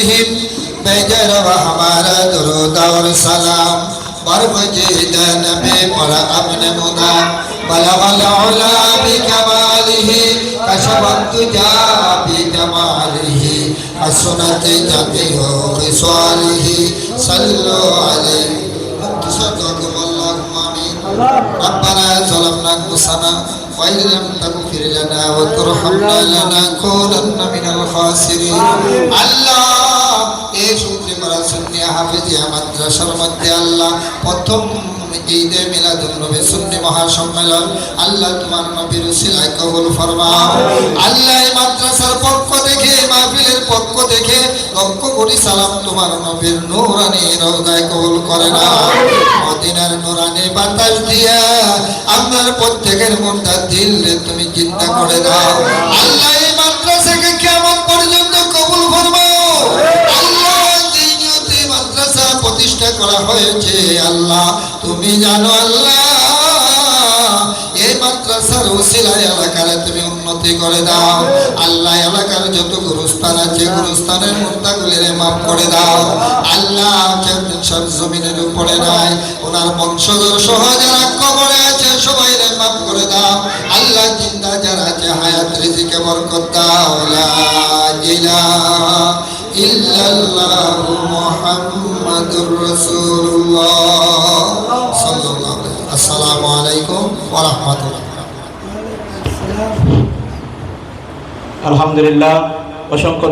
عليهم بجر ہمارا درود اور سلام برف جیدن میں پر امن مدا بلغ العلا بکماله کشف الدجا بکماله حسنت جمیع خصاله صلو علیہ انتشکرکم اللہم آمین ربنا ظلمنا انفسنا وإن لم تغفر لنا وترحمنا لنكونن من الخاسرين الله মাদ্রাসার মধ্যে আল্লাহ প্রথম ঈদে মিলাদুন নবী সুন্নি মহাসম্মেলন আল্লাহ তোমার নবীর উসিলায় কবুল ফরমাও। আল্লাহ মাদ্রাসার পক্ষ থেকে মাহফিলের পক্ষ থেকে লক্ষ কোটি সালাম তোমার নবীর নূরানি রওজায় কবুল করে না মদিনার নূরানি বাতাস দিয়া আপনার প্রত্যেকের মনটা দিল তুমি চিন্তা করে দাও। আল্লাহ করা হয়েছে আল্লাহ। তুমি জানো আল্লাহ, এই মাদ্রাসার ওসিলায় এলাকার তুমি উন্নতি করে দাও। আল্লাহ এলাকার যত গুরুস্থান আছে, গুরুস্থানের মাফ করে দাও। আল্লাহ সব জমিনের উপরে ওনার বংশধর সহ যারা কবরে আছে সবাই মাফ করে দাও। আল্লাহ জিন্দা যারা আছে, হায়াত রিজিকে বরকত দাও। আলাইকুম ওয়া আলহামদুলিল্লাহ অসংখ্য